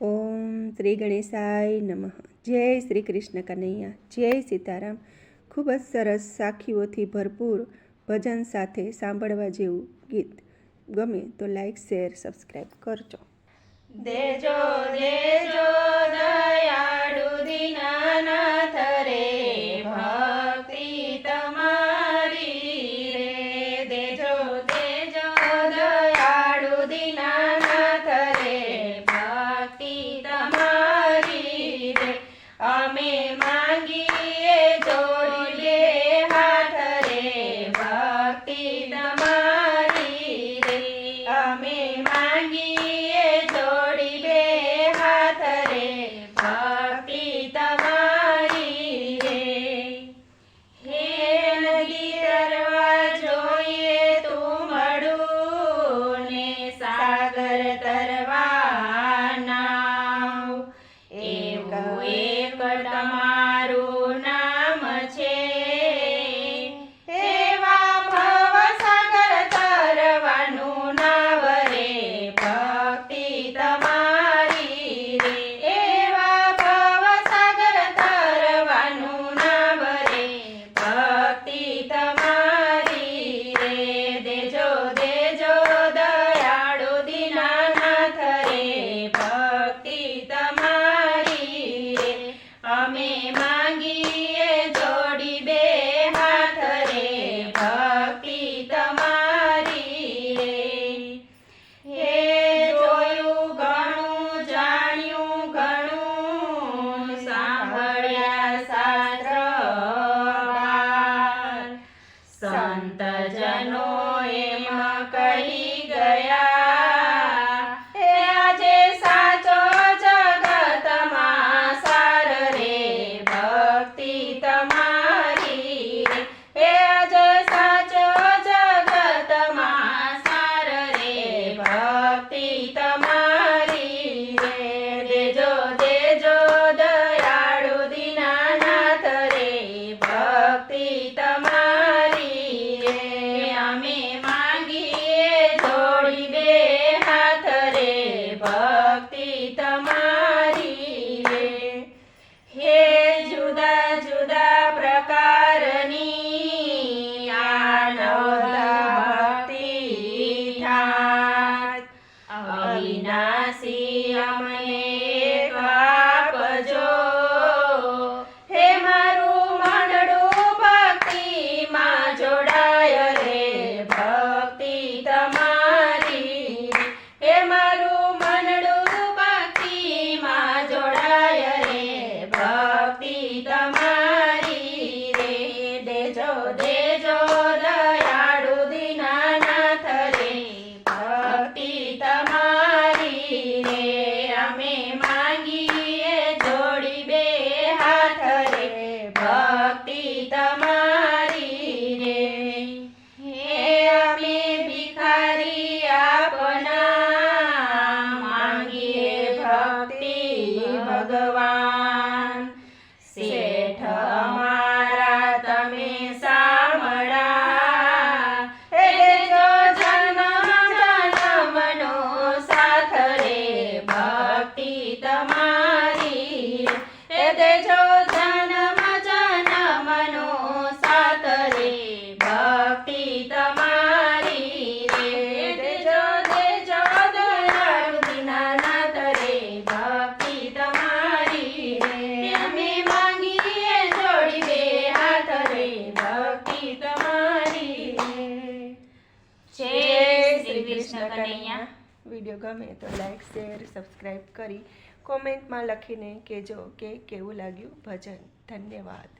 ઓમ શ્રી ગણેશાય નમઃ. જય શ્રી કૃષ્ણ કનૈયા. જય સીતારામ. ખૂબ જ સરસ સાખીઓથી ભરપૂર ભજન સાથે સાંભળવા જેવું ગીત. ગમે તો લાઈક, શેર, સબસ્ક્રાઈબ કરજો. દેજો દેજો દયા Oi. ചെയ്യാമ મૂર્તિ ભગવાન. પ્રકારની અહીંયા વીડિયો ગમે તો લાઈક શેર સબસ્ક્રાઈબ કરી કોમેન્ટમાં લખીને કહેજો કે કેવું લાગ્યું ભજન. ધન્યવાદ.